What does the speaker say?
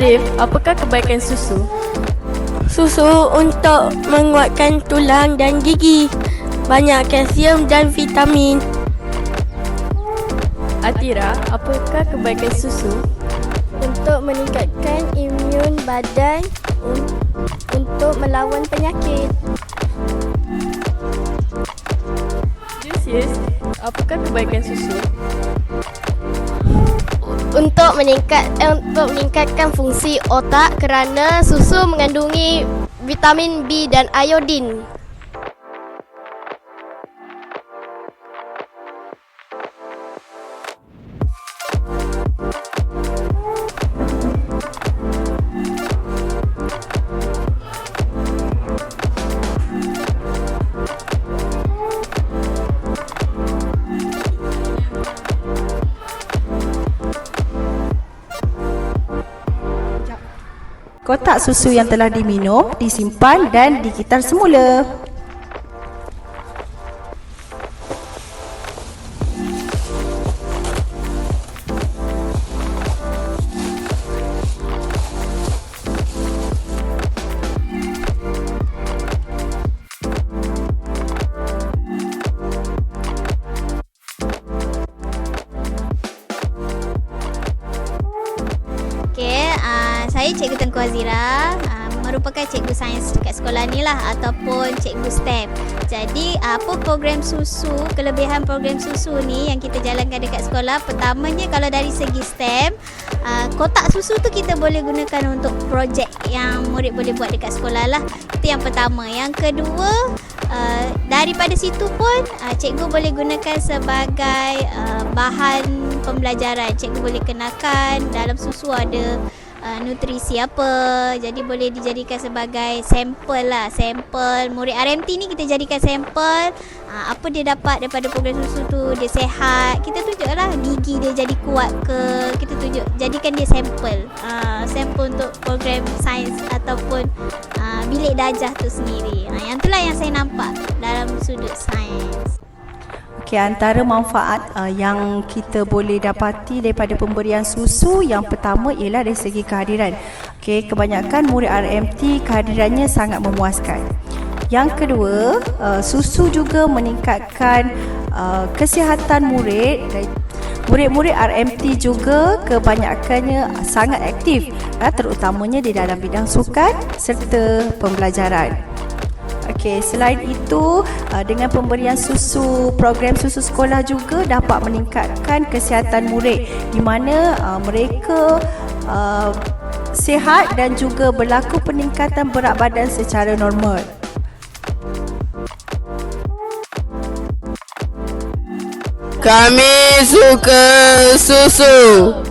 Arif, apakah kebaikan susu? Susu untuk menguatkan tulang dan gigi. Banyak kalsium dan vitamin. Atira, apakah kebaikan susu? Untuk meningkatkan imun badan un- untuk melawan penyakit. Lucius, apakah kebaikan susu? Untuk meningkat eh, untuk meningkatkan fungsi otak kerana susu mengandungi vitamin B dan iodin. Kotak susu yang telah diminum disimpan dan digitar semula. Saya Cikgu Tengku Azira. Uh, merupakan cikgu sains dekat sekolah ni lah ataupun cikgu STEM. Jadi apa program susu, kelebihan program susu ni yang kita jalankan dekat sekolah pertamanya kalau dari segi STEM, uh, kotak susu tu kita boleh gunakan untuk projek yang murid boleh buat dekat sekolah lah. Itu yang pertama. Yang kedua, uh, daripada situ pun cikgu boleh gunakan sebagai bahan pembelajaran. Cikgu boleh kenakan dalam susu ada uh, nutrisi apa. Jadi boleh dijadikan sebagai sampel lah. Sampel murid RMT ni kita jadikan sampel uh, apa dia dapat daripada program susu tu. Dia sehat. Kita tunjuk lah gigi dia jadi kuat ke. Kita tunjuk jadikan dia sampel. Uh, sampel untuk program sains ataupun uh, bilik darjah tu sendiri. Uh, yang itulah yang saya nampak dalam sudut sains. Okey, antara manfaat uh, yang kita boleh dapati daripada pemberian susu yang pertama ialah dari segi kehadiran. Okey, kebanyakan murid RMT kehadirannya sangat memuaskan. Yang kedua, uh, susu juga meningkatkan uh, kesihatan murid Murid-murid RMT juga kebanyakannya sangat aktif uh, terutamanya di dalam bidang sukan serta pembelajaran. Okey, selain itu uh, dengan pemberian susu program susu sekolah juga dapat meningkatkan kesihatan murid di mana uh, mereka uh, sihat dan juga berlaku peningkatan berat badan secara normal. Kami suka susu.